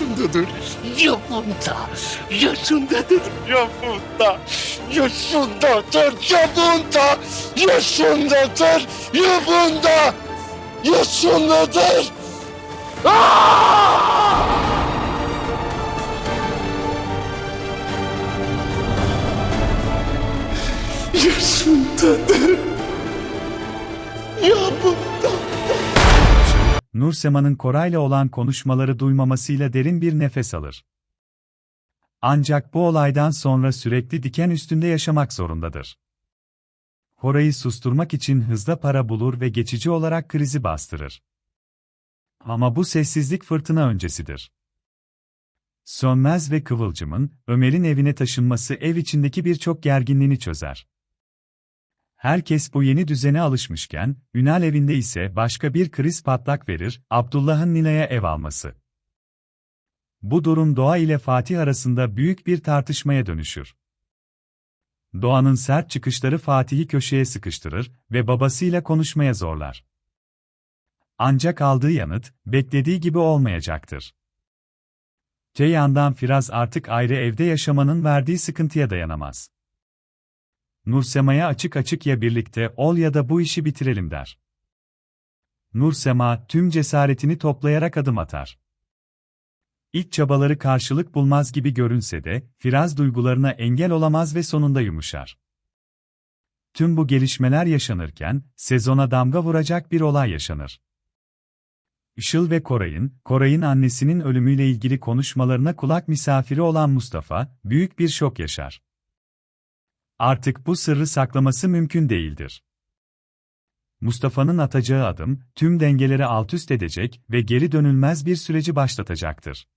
yaşındadır. Yapımda. Yaşındadır. Yapımda. Yaşındadır. Yapımda. Yaşındadır. Yapımda. Yaşındadır. Aa! Yaşındadır. Nursema'nın Koray'la olan konuşmaları duymamasıyla derin bir nefes alır. Ancak bu olaydan sonra sürekli diken üstünde yaşamak zorundadır. Koray'ı susturmak için hızla para bulur ve geçici olarak krizi bastırır. Ama bu sessizlik fırtına öncesidir. Sönmez ve Kıvılcım'ın Ömer'in evine taşınması ev içindeki birçok gerginliğini çözer. Herkes bu yeni düzene alışmışken, Ünal evinde ise başka bir kriz patlak verir, Abdullah'ın Nilay'a ev alması. Bu durum Doğa ile Fatih arasında büyük bir tartışmaya dönüşür. Doğan'ın sert çıkışları Fatih'i köşeye sıkıştırır ve babasıyla konuşmaya zorlar. Ancak aldığı yanıt, beklediği gibi olmayacaktır. Te yandan Firaz artık ayrı evde yaşamanın verdiği sıkıntıya dayanamaz. Nursema'ya açık açık ya birlikte ol ya da bu işi bitirelim der. Nursema tüm cesaretini toplayarak adım atar. İlk çabaları karşılık bulmaz gibi görünse de, Firaz duygularına engel olamaz ve sonunda yumuşar. Tüm bu gelişmeler yaşanırken, sezona damga vuracak bir olay yaşanır. Işıl ve Koray'ın, Koray'ın annesinin ölümüyle ilgili konuşmalarına kulak misafiri olan Mustafa, büyük bir şok yaşar. Artık bu sırrı saklaması mümkün değildir. Mustafa'nın atacağı adım, tüm dengeleri altüst edecek ve geri dönülmez bir süreci başlatacaktır.